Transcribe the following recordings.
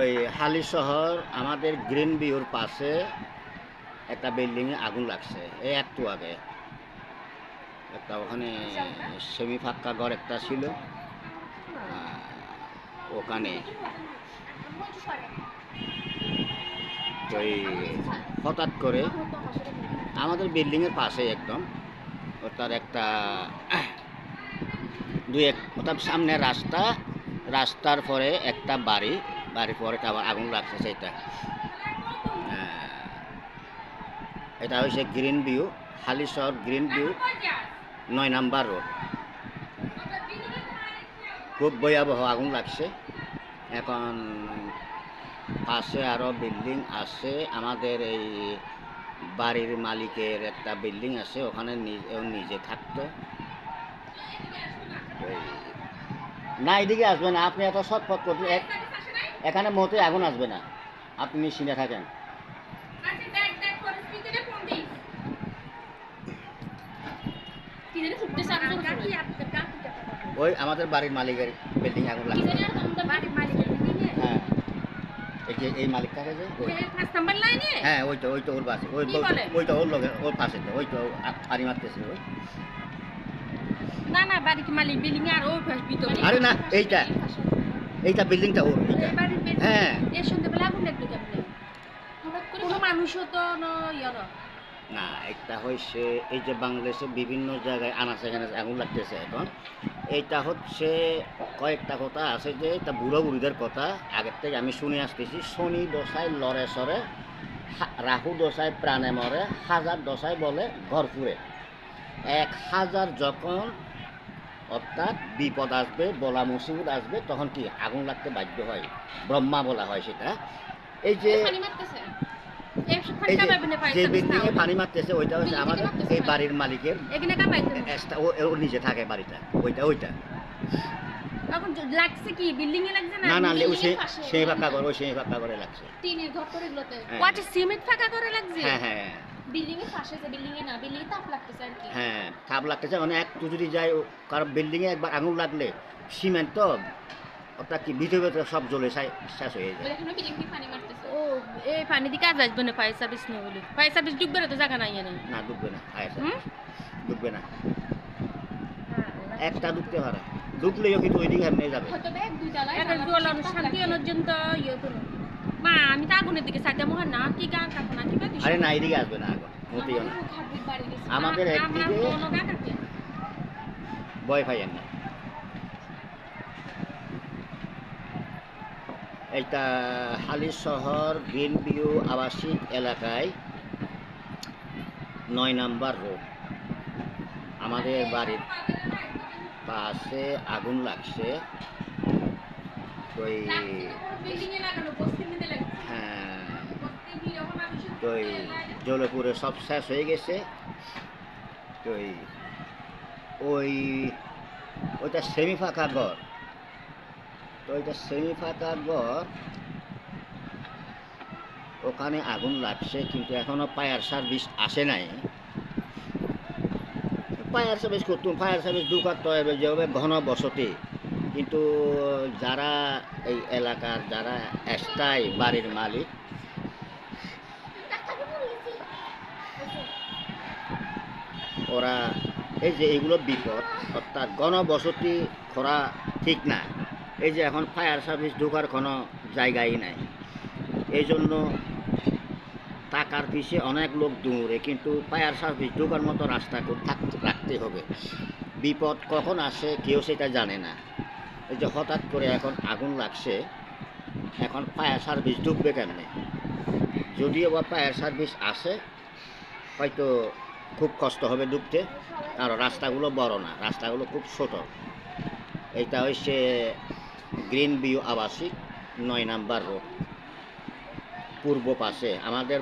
ওই হালি শহর, আমাদের গ্রিন ভিউর পাশে একটা বিল্ডিংয়ে আগুন লাগছে, এই একটু আগে। একটা ওখানে সেমি ফাক্কা ঘর একটা ছিল। ওখানে। ওই হঠাৎ করে আমাদের বিল্ডিংয়ের পাশে একদম, ওটার একটা দুই এক ওটার সামনে রাস্তা, রাস্তার পরে একটা বাড়ি, বাড়ির পরে আবার আগুন লাগছে সেটা এটা হচ্ছে green view Halishahar green view, নয় নাম্বার রোড। খুব ভয়াবহ আগুন লাগছে। এখন পাশে আরও বিল্ডিং আছে, আমাদের এই বাড়ির মালিকের একটা বিল্ডিং আছে, ওখানে নিজে থাকতো। না এদিকে আসবে না। আপনি এত শটফট করতে এখানে মতে আগুন আসবে না। আপনি নিশ্চিন্তে থাকেন। চাপ ওই আমাদের বাড়ির মালিকের বিল্ডিং আগুন লাগছে। হ্যাঁ। এই মালিক থাকে যে ওই হ্যাঁ ওই তো ওই তো ওর পাশে। ওই ওই তো ওর লগে ওর পাশে ওই তো পানি মারতেছে ওই। না না বাড়ি কি মালিক? বিল্ডিং আর ওই পাশ ভিতরে। আরে না এইটা। এইটা বিল্ডিংটা ওর এইটা। হ্যাঁ। এই সন্ধ্যাবেলা আগুন লাগল কেমনে? কোনো মানুষও তো ন ইয়ে। না। একটা হচ্ছে এই যে বাংলাদেশে বিভিন্ন জায়গায় আনাচে এখানে আগুন লাগতেছে এখন। এইটা হচ্ছে কয়েকটা কথা আছে যে এটা বুড়ো বুড়িদের কথা। আগের থেকে আমি শুনে আসতেছি শনি দশায় লড়ে সরে রাহু দশায় প্রাণে মরে হাজার দশায় বলে ঘর ফুরে। এক হাজার যখন অর্থাৎ বিপদ আসবে বলা মুসিবত আসবে তখন কি আগুন লাগতে বাধ্য হয়? ব্রহ্মা বলা হয় সেটা। এই যে যে- পাইবে না যে পাইছে বিল্ডিং এ পানি মারতেছে ওইটা হচ্ছে আমাদের এই বাড়ির মালিকের ও নিজে থাকে বাড়িটা ওইটা ওইটা। লাগছে কি? বিল্ডিং এ লাগছে না? না না সে সেই ফাঁকা করে ওই সেই ফাঁকা করে লাগছে। টিনের ঘর করে হ্যাঁ। ও সিমেন্ট ফাঁকা করে লাগছে? হ্যাঁ হ্যাঁ। বিল্ডিং এর পাশে যে বিল্ডিং এ না বিল্ডিং এ তাপ লাগতেছে আর কি। হ্যাঁ খাপ লাগতেছে। মানে একটু যদি যায় ও- কারণ বিল্ডিং এ একবার আগুন লাগলে সিমেন্ট তো অর্থাৎ কি ভিতরে ভিতরে সব জ্বলে শেষ হয়ে যায়। এখানে বিল্ডিং থেকে পানি মারতেছে। ও এই পানি দিকে কাজ আসবে না ফায়ার সার্ভিস না বলে। ফায়ার সার্ভিস ডুববে না তো জায়গা নাই এনে। না ডুববে না ফায়ার হুম? ডুববে না। একটা ডুবতে পারে। ডুবলেও কিন্তু ওইদিকে এমনি যাবে। হয়তো এক দুই তলায় তাপ শান্তি লাগছে। পর্যন্ত ইয়ে করো। মা আমি তো আগুনের দিকে সাইডে মহান না। কি গান কাকো না কি বা আরে না এদিকে আসবে না আগুন। মোটেও না। আমাদের একদিকে গা ভয় পাইয়েন না এইটা হালি শহর গ্রিন ভিউ আবাসিক এলাকায় নয় নাম্বার রোড। আমাদের বাড়ির পাশে আগুন লাগছে। ওই হ্যাঁ। তো জলপুরে সব শেষ হয়ে গেছে। তো ওই ওইটা সেমি ফাঁকা ঘর। তো ওইটা সেমি ফাঁকা ঘর ওখানে আগুন লাগছে কিন্তু এখনও ফায়ার সার্ভিস আসে নাই। ফায়ার সার্ভিস করতুম ফায়ার সার্ভিস ঢুকাতে হবে যেভাবে ঘন বসতি কিন্তু যারা এই এলাকার যারা স্থায়ী বাড়ির মালিক, ওরা এই যে এগুলো বিপদ, অর্থাৎ গণবসতি করা ঠিক না। এই যে এখন ফায়ার সার্ভিস ঢোকার কোনো জায়গাই নাই। এই জন্য টাকার পিছে অনেক লোক দৌড়ে, কিন্তু ফায়ার সার্ভিস ঢোকার মতো রাস্তা কো- থাক- রাখতে হবে। বিপদ কখন আসে কেউ সেটা জানে না। এই যে হঠাৎ করে এখন আগুন লাগছে, এখন ফায়ার সার্ভিস ঢুকবে কেমনে? যদিও বা ফায়ার সার্ভিস আসে হয়তো খুব কষ্ট হবে ঢুকতে, কারণ রাস্তাগুলো বড় না, রাস্তাগুলো খুব ছোট। এটা হচ্ছে গ্রিন ভিউ আবাসিক, নয় নাম্বার রোড। পূর্ব পাশে, আমাদের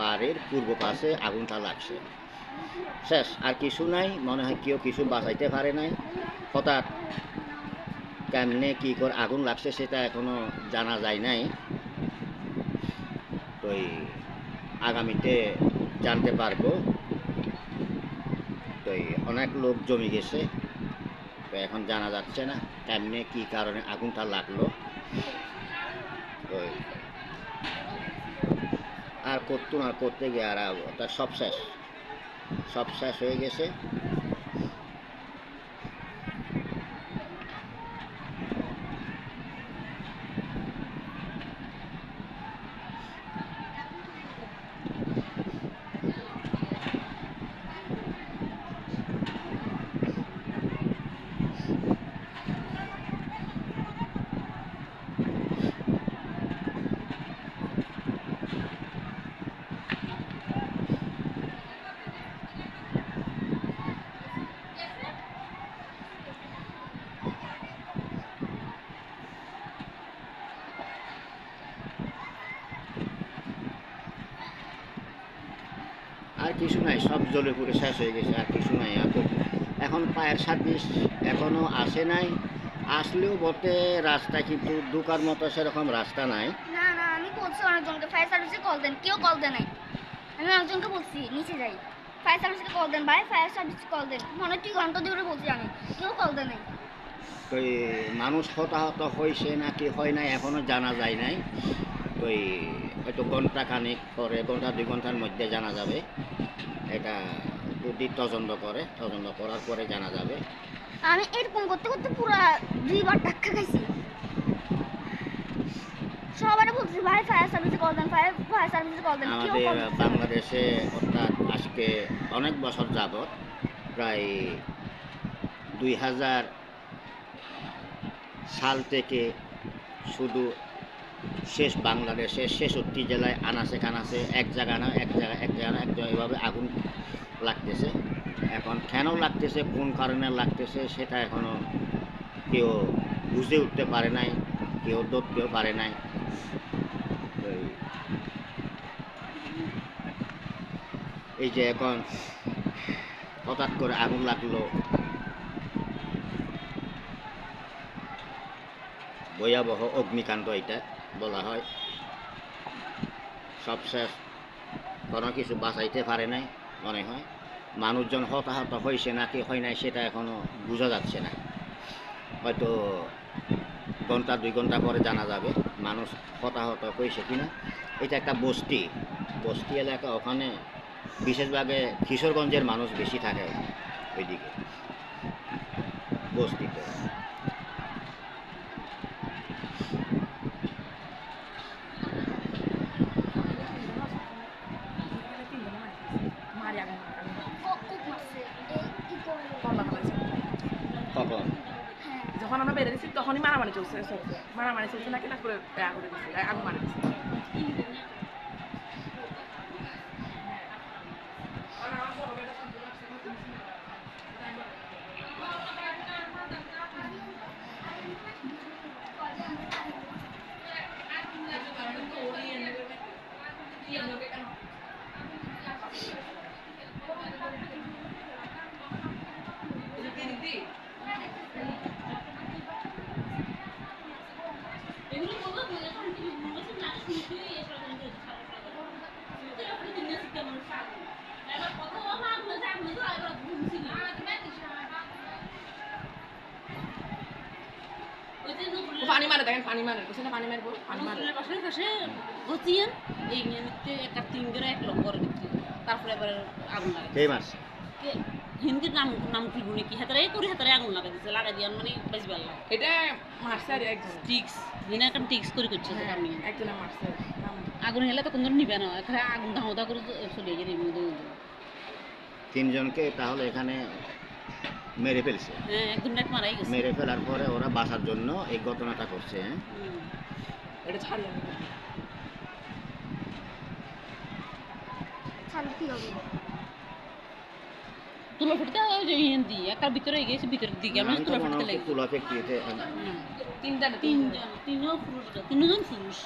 বাড়ির পূর্ব পাশে আগুনটা লাগছে। শেষ, আর কিছু নাই, মনে হয় কেউ কিছু বাঁচাইতে পারে নাই। হঠাৎ কেমনে কী করে, আগুন লাগছে সেটা এখনও জানা যায় নাই। তো এই আগামীতে জানতে পারব। তো অনেক লোক জমি গেছে, তো তো এখন জানা যাচ্ছে না কেমনে কি কারণে আগুনটা লাগল। ওই আর করতো না, করতে গিয়ে আর সব শেষ সব শেষ হয়ে গেছে। কিছু নাই সব জলে পুড়ে শেষ হয়ে গেছে আর কিছু নাই আর তো- এখন ফায়ার সার্ভিস এখনও আসে নাই। আসলেও বটে রাস্তা কিন্তু ঢুকার মতো সেরকম রাস্তা নাই। না না আমি বলছি অনেকজনকে ফায়ার সার্ভিসে কল দেন কেউ কল নাই। আমি অনেকজনকে বলছি নিচে যাই। ফায়ার সার্ভিসকে কল দেন ভাই ফায়ার কল দেন। মনে দুই ঘণ্টা ধরে বলছি আমি কেউ কল নাই। তো মানুষ হতাহত হয়েছে নাকি হয় নাই এখনও জানা যায় নাই। তো হয়তো ঘণ্টা খানিক পরে ঘণ্টা দুই ঘণ্টার মধ্যে জানা যাবে। এটা যদি তদন্ত করে তদন্ত করার পরে জানা যাবে। আমি এরকম করতে করতে পুরো দুইবার ধাক্কা খাইছি। সবাই বলছি ভাই ফায়ার সার্ভিসে কল দেন ফায়ার ফায়ার সার্ভিসে কল দেন আমাদের। বাংলাদেশে অর্থাৎ আজকে অনেক বছর যাবৎ প্রায় দুই হাজার সাল থেকে শুধু শেষ বাংলাদেশে ছেষট্টি জেলায় আনাচে কানাচে, এক জায়গা না, এক জায়গা এক জায়গা না, এক জায়গা এভাবে আগুন লাগতেছে। এখন কেন লাগতেছে, কোন কারণে লাগতেছে, সেটা এখনও কেউ বুঝে উঠতে পারে নাই, কেউ ধরতেও পারে নাই। এই যে এখন হঠাৎ করে আগুন লাগল। ভয়াবহ অগ্নিকাণ্ড এটা। বলা হয়। সব শেষ। কোনো কিছু বাঁচাইতে পারে নাই, মনে হয়। মানুষজন হতাহত হয়েছে নাকি হয় নাই সেটা এখনও বোঝা যাচ্ছে না। হয়তো ঘণ্টা, দুই ঘণ্টা পরে জানা যাবে মানুষ হতাহত হয়েছে কিনা। এটা একটা বস্তি। বস্তি এলাকা ওখানে বিশেষভাবে কিশোরগঞ্জের মানুষ বেশি থাকে ওইদিকে। বস্তিতে মারি আগুন আগুন ক- কুক মারছে এই কি করল কল্লা ফেলাইছে কখন হ্যাঁ যখন আমরা বেড়ে দিচ্ছি তখনই মারামারি চলছে মারামারি চলছে নাকি তারপরে আগুন দিচ্ছে আগুন মারি দিচ্ছে ও পানি মারে দেখেন পানি মারে বুঝছেন পানি মারবো পানি মারে। পাশে পাশে বসিয়েন এই নিতে একটা তিন করে এক লক্ষ করে দিচ্ছি তারপরে এবার আগুন লাগে। কে মাস হিন্দির নাম নাম কি গুনে কি? হাতারে করে হাতারে আগুন লাগাই দিচ্ছে লাগাই দিয়ে মানে বেশি ভালো লাগে। এটা একজন। টিক্স হিনা একটা টিক্স করে করছে হ্যাঁ, আমি একজনে মারছে আগুন হেলে তো কোনো নিবে না এখানে আগুন দাও দাও করে চলে যায় রিমু তিনজনকে তাহলে এখানে মেরে ফেলছে। হ্যাঁ একদম নেট মারাই গেছে। মেরে ফেলার পরে ওরা বাঁচার জন্য এই ঘটনাটা করছে হ্যাঁ? এটা ছাড়ি আমি ছাড়লে কি হবে? তুলো ফুটতে হিন্দি একার ভিতরে গেছে ভিতরের দিকে আমি আমি তুলো ফুটতে লাগি। তুলা ফ্যাক্টরিতে তিনটা তিনজন তিনজন? পুরুষ তিনজন পুরুষ?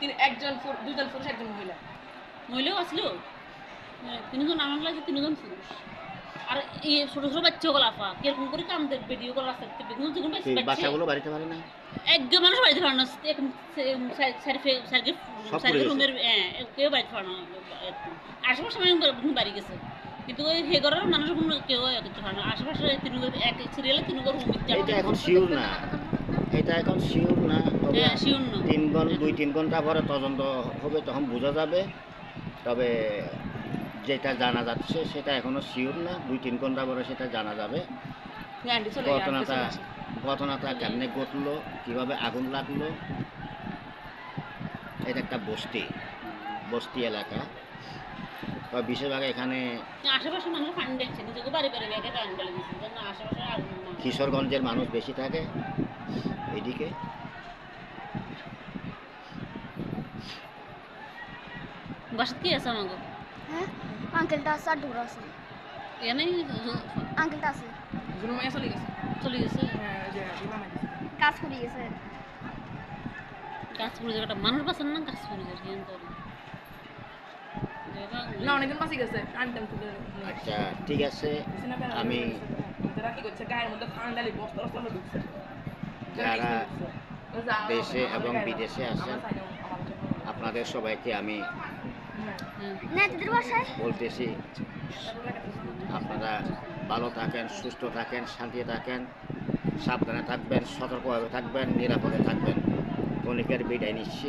তিন একজন দুজন পুরুষ একজন মহিলা? মহিলাও আসলো? হ্যাঁ, তিনজন আমার লাগে তিনজন পুরুষ। আর এই ছোট ছোট বাচ্চা গুলো আফা কীরকম করে কাম দেখ ভিডিও করে রাস্তা দেখতে বেগুন যখন বাচ্চাগুলো বাড়িতে পারে না? একজন মানুষ বাড়িতে পারে না এখন রুমের হ্যাঁ কেউ বাড়িতে পারে না। আশেপাশে বাড়ি গেছে। কিন্তু ওই হে ঘরের মানুষ কোনো কেউ কিছু হয় না। আশেপাশে তিনুগর এক সিরিয়ালে রুম এটা এখন শিওর না। এটা এখন শিওর না। হ্যাঁ। তিন ঘণ্টা দুই তিন ঘণ্টা পরে তদন্ত হবে তখন বোঝা যাবে। তবে যেটা জানা যাচ্ছে সেটা এখনও শিওর না। দুই তিন ঘণ্টা পরে সেটা জানা যাবে। ঘটনাটা ঘটনাটা কেমনে ঘটলো কীভাবে আগুন লাগল এটা একটা বস্তি বস্তি এলাকা। তবে বেশিরভাগ এখানে আশেপাশে মানুষ পানি দেখছে নিজেকে বাড়ি বাড়ি ব্যাগে পানি ঢালে দিচ্ছে যেন আশেপাশে আগুন কিশোরগঞ্জের মানুষ বেশি থাকে এদিকে। বাসাত কি আছে আমাকে হ্যাঁ আঙ্কেলটা আছে আর আঙ্কেলটা আছে। চলে গেছে? কাজ করে গেছে। যাবে মানুষ বাঁচান না যাবে কিন্তু না অনেকদিন বাঁচি গেছে আনতাম তুলে আচ্ছা ঠিক আছে। আমি তারা কি করছে গায়ের মধ্যে ঠান্ডালি বস্তা বস্তা ঢুকছে যারা দেশে এবং বিদেশে আছেন আপনাদের সবাইকে আমি বলতেছি আপনারা ভালো থাকেন সুস্থ থাকেন শান্তি থাকেন সাবধানে থাকবেন সতর্কভাবে থাকবেন নিরাপদে থাকবেন কণিকের বিদায় নিচ্ছি